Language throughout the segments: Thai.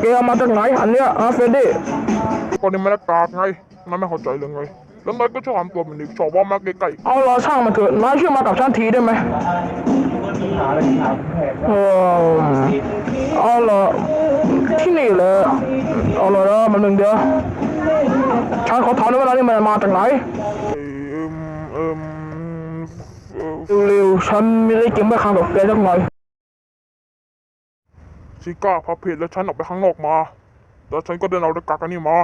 แกเอามาจากไหนอันเนี้ยฮะเฟรดดี้ก็นี่มันหน้ากากไงนั่นไม่เข้าใจเลยไงแล้วนายก็ชอบทำตัวเหมือนเด็กชอบว่ามาใกล้เอาเราช่างมันเถอะนายช่วยมากับฉันทีได้ไหมเออเอาละที่นี่แหละเอาละนะมันหนึ่งเดียวฉันขอถามหน่อยว่าร้านนี้มันมาจากไหนๆเอิ่มเอิ่มเอ่อเร็วๆฉันไม่ได้เก่งไม่ข้างกับแกสักหน่อย ชิก้าพาเพจแล้วฉันออกไปข้างนอกมา แล้วฉันก็เดินเอาหน้ากากอันนี้มา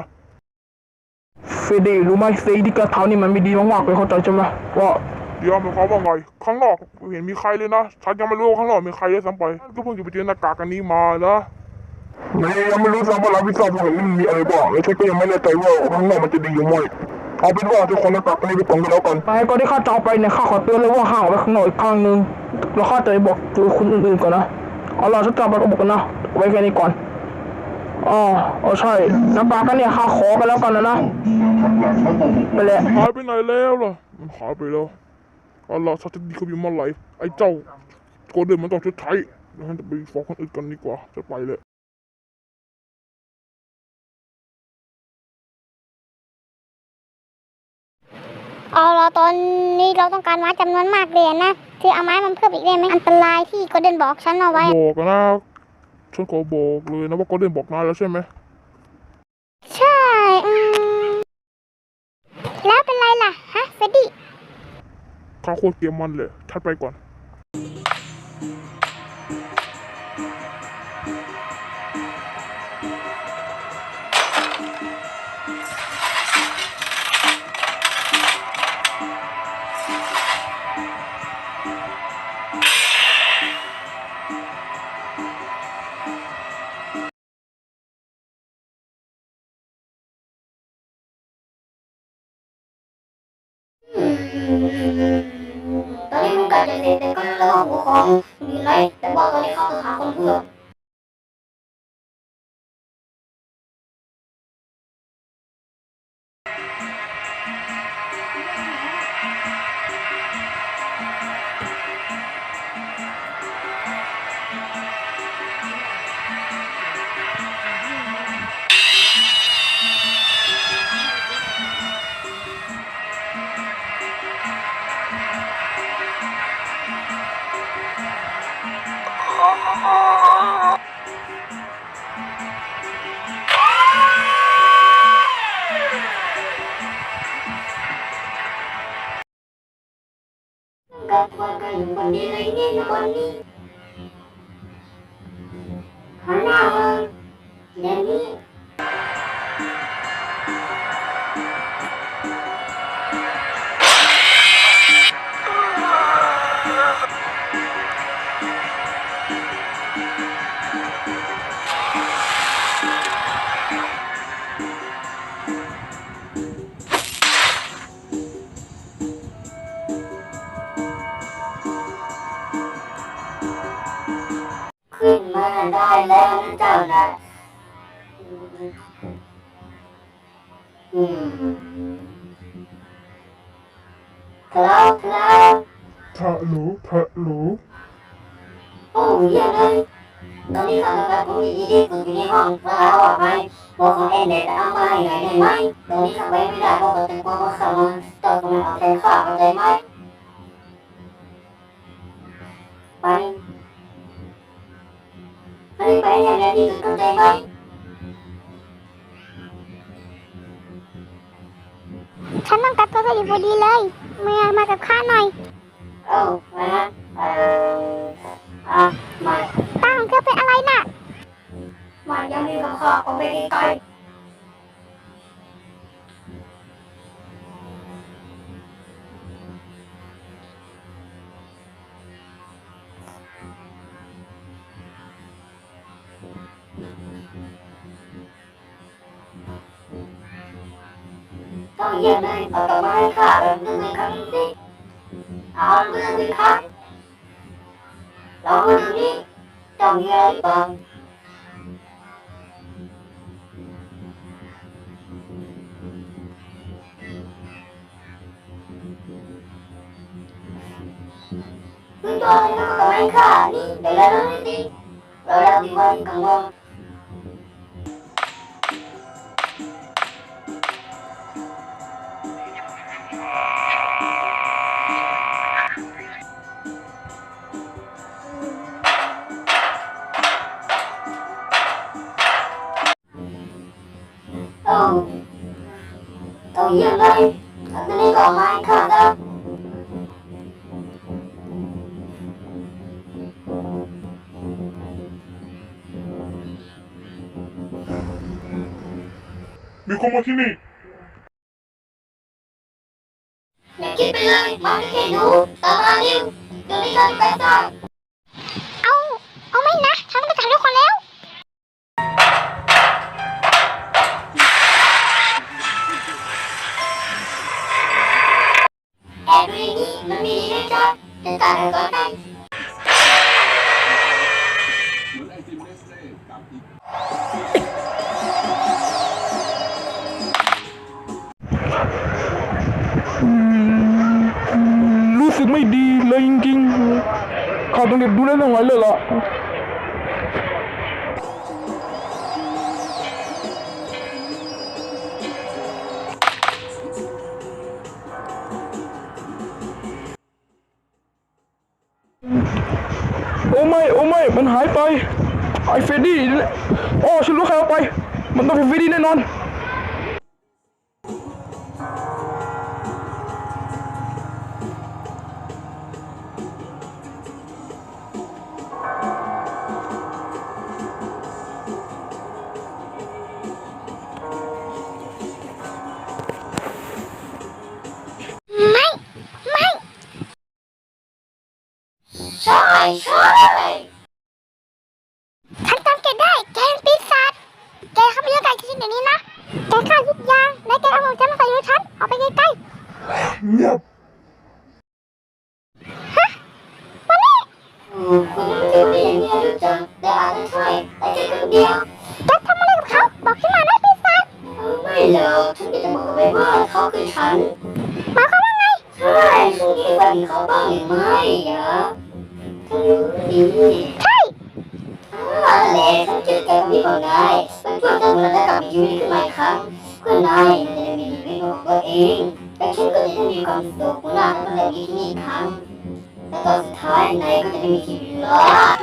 เฟรดดี้รู้ไหมสิ่งที่แกทำนี่มันไม่ดีมากๆเลยเข้าใจใช่ไหมว่าเดี๋ยวหมายความว่าไงข้างนอกไม่เห็นมีใครเลยนะฉันยังไม่รู้ว่าข้างนอกมีใครเลยซ้ำไปฉันก็เพิ่งจะไปเจอหน้ากากอันนี้มานะยังไม่รู้ซ้ำว่าร้านพิซซ่าของมันมีอะไรบ้างแล้วฉันก็ยังไม่แน่ใจว่าข้างนอกมันจะดีหรือไม่เอาเป็นว่าทุกคนหน้ากากอันนี้ไปก่อนก็แล้วกันไปก่อนที่ข้าจะเอาไปเนี่ยข้าขอเตือนเลยว่าห้ามเอาไปข้างนอกอีกครั้งหนึ่งแล้วข้าจะไปบอกตัวคนอื่นๆก่อนนะ เอาล่ะฉันจะไปกบกกันะเนาไว้แค่นี้ก่อนอ๋อโอ้ใช่น้ำปลากันเนี่ยข้าขอกันแล้วกันนะนะไปเลยหายไปไหนแล้วล่ะมันหายไปแล้วเอาล่ะฉันจะดีเขาอยู่เมื่อไหร่ไอ้เจ้าโกเดินมันต้องชดใช้เดี๋ยวฉันจะไปฟ้องคนอื่นกันดีกว่าจะไปเลย เอาละตอนนี้เราต้องการไม้จำนวนมากเลยนะคือเอาไม้มันเพิ่มอีกได้ไหมอันตรายที่โกลเด้นบอกฉันเอาไว้ บอกนะฉันขอบอกเลยนะว่าโกเดินบอกนายแล้วใช่ไหมใช่อืมแล้วเป็นไรล่ะฮะเฟดดี้ข้าโคตรเกมมันเลยทัดไปก่อน จกันแล้วผู้ของอ เลยเนี่ นเจ้านะอืมครับครับทะลุทะลุโอ้ยี่ยมเลยตอนนี้ข้ากับผู้หญิงที่ฝึกอยู่ในห้องมาหาว่าไหมบอกของเอ็นเด็ดเอามาให้หน่อยได้ไหมตอนนี้ข้าไปไม่ได้เพราะว่าเป็นความว่าข้ามันเจ้าต้องเอาใจข้าเข้าใจไหมไป ไปไปอย่างไรดีเข้าใจไหมฉันต้องกลับตัวไปอยู่พอดีเลยมามากับข้าหน่อยเอ้ามาฮะเอ่ออะมาตาของเธอเป็นอะไรน่ะมายังมีกับข้าออกไปไกล ต้องเยี่ยมเลยเอาต่อมาให้ข้าแบบนึงเลยครับสิเอาเรื่องสิครับเรามาดูนี่ต้องมีอะไรบ้างคุณตัวอะไรก็ไม่ค่านี่เดี๋ยวเราดูสิ Ờ. Rồi đâu thì quên cần quân Tôi... Tôi dân đây, tôi đi còn ai khờ đâu มเลยตอนนี้ก็มาค่ะนะมีคนมาที่นี่อย่าคิดไปเลยมันแค่หนูตามมาเร็วเดี๋ยวนี้กันไปซะเอา เอาไม่นะ ฉันต้องไปจับทุกคนแล้ว แอบดูนี่มันมีด้วยจ้ะเดี๋ยวตามกันก่อนได้รู้ ต้องเก็บดูแลเรื่องไว้เลยล่ะโอ้ไม่โอ้ไม่มันหายไปไอเฟดดี้โอ้ฉันรู้ใครเอาไป มันต้องเป็นเฟดดี้แน่นอน เงียบๆมานี่คุณจะไม่อย่างนี้รู้จักแต่อาจจะช่แต่แค่คนเดียวแกทำอะไรกับเขาบอกฉันมาได้ปีศาจไม่หรอกฉันจะบอกไปว่าเขาคือฉันหมายความว่าไงใช่คุณคิดว่าเขาบ้างหรือไม่เหรอฉันรู้ดีใช่อะไรฉันเจอแกมีของนายมันช่วยทำให้เราได้กลับมาอยู่ขึ้นมาอีกครั้งเพื่อนายจะได้มีชีวิตของตัวเอง แต่ฉันก็จะได้มีคว